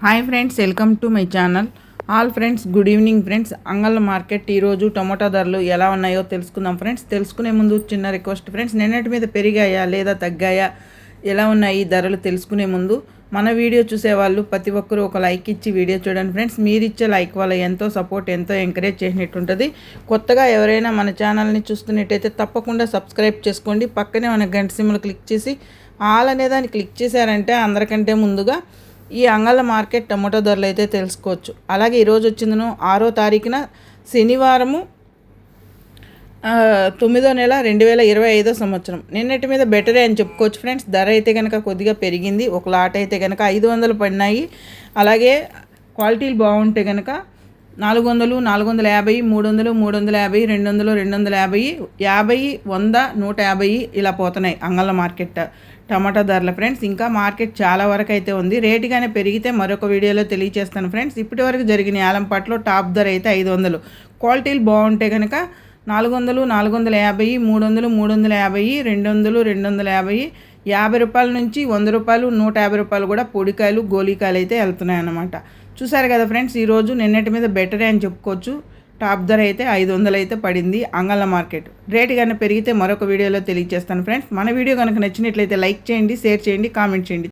Hi friends welcome to my channel. All friends good evening friends. Angalla market ఈరోజు tomato ధరలు ఎలా ఉన్నాయో తెలుసుకుందాం ఫ్రెండ్స్. తెలుసుకునే ముందు చిన్న రిక్వెస్ట్ ఫ్రెండ్స్ నిన్నటి మీద పెరిగాయా లేదా తగ్గాయా ఎలా ఉన్నాయి ఈ ధరలు తెలుసుకునే ముందు. మన వీడియో చూసేవాళ్ళు ప్రతి ఒక్కరూ ఒక లైక్ ఇచ్చి వీడియో చూడండి ఫ్రెండ్స్. మీరు ఇచ్చే లైక్ వల్ల ఎంతో సపోర్ట్ ఎంతో ఎంకరేజ్ చేసినట్టు ఉంటుంది కొత్తగా ఎవరైనా మన ఛానల్ని చూస్తున్నట్టయితే తప్పకుండా సబ్స్క్రైబ్ చేసుకోండి. పక్కనే మన గంట సిమ్లు క్లిక్ చేసి ఆల్ అనే దాన్ని క్లిక్ చేశారంటే అందరికంటే ముందుగా ఈ అంగళ్ళ మార్కెట్ టమాటో ధరలు అయితే తెలుసుకోవచ్చు. అలాగే ఈరోజు వచ్చిందను ఆరో తారీఖున శనివారము తొమ్మిదో నెల రెండు వేల ఇరవై ఐదో సంవత్సరం. నిన్నటి మీద బెటరే అని చెప్పుకోవచ్చు ఫ్రెండ్స్. ధర అయితే కనుక కొద్దిగా పెరిగింది. ఒక లాట్ అయితే కనుక ఐదు వందలు పడినాయి. అలాగే క్వాలిటీలు బాగుంటే కనుక నాలుగు వందలు నాలుగు వందల యాభై మూడు వందలు మూడు వందల యాభై రెండు వందలు రెండు వందల యాభై యాభై వంద నూట యాభై ఇలా పోతున్నాయి అంగళ్ళ మార్కెట్. టమాటా ధరల ఫ్రెండ్స్ ఇంకా మార్కెట్ చాలా వరకు అయితే ఉంది. రేటు కానీ పెరిగితే మరొక వీడియోలో తెలియజేస్తాను ఫ్రెండ్స్. ఇప్పటి వరకు జరిగిన యాలంపాట్లో టాప్ ధర అయితే ఐదు వందలు క్వాలిటీలు బాగుంటే కనుక నాలుగు వందలు నాలుగు వందల యాభై మూడు వందలు మూడు వందల యాభై రెండు వందలు రెండు వందల యాభై యాభై రూపాయల నుంచి వంద రూపాయలు నూట యాభై రూపాయలు కూడా పొడికాయలు గోళికాయలు అయితే వెళ్తున్నాయి అన్నమాట చూసారు కదా ఫ్రెండ్స్ ఈరోజు నిన్నటి మీద బెటరే అని చెప్పుకోవచ్చు. టాప్ ధర అయితే ఐదు వందలు అయితే పడింది అంగళ్ళ మార్కెట్. రేటు కనుక పెరిగితే మరొక వీడియోలో తెలియజేస్తాను ఫ్రెండ్స్. మన వీడియో కనుక నచ్చినట్లయితే లైక్ చేయండి షేర్ చేయండి కామెంట్ చేయండి.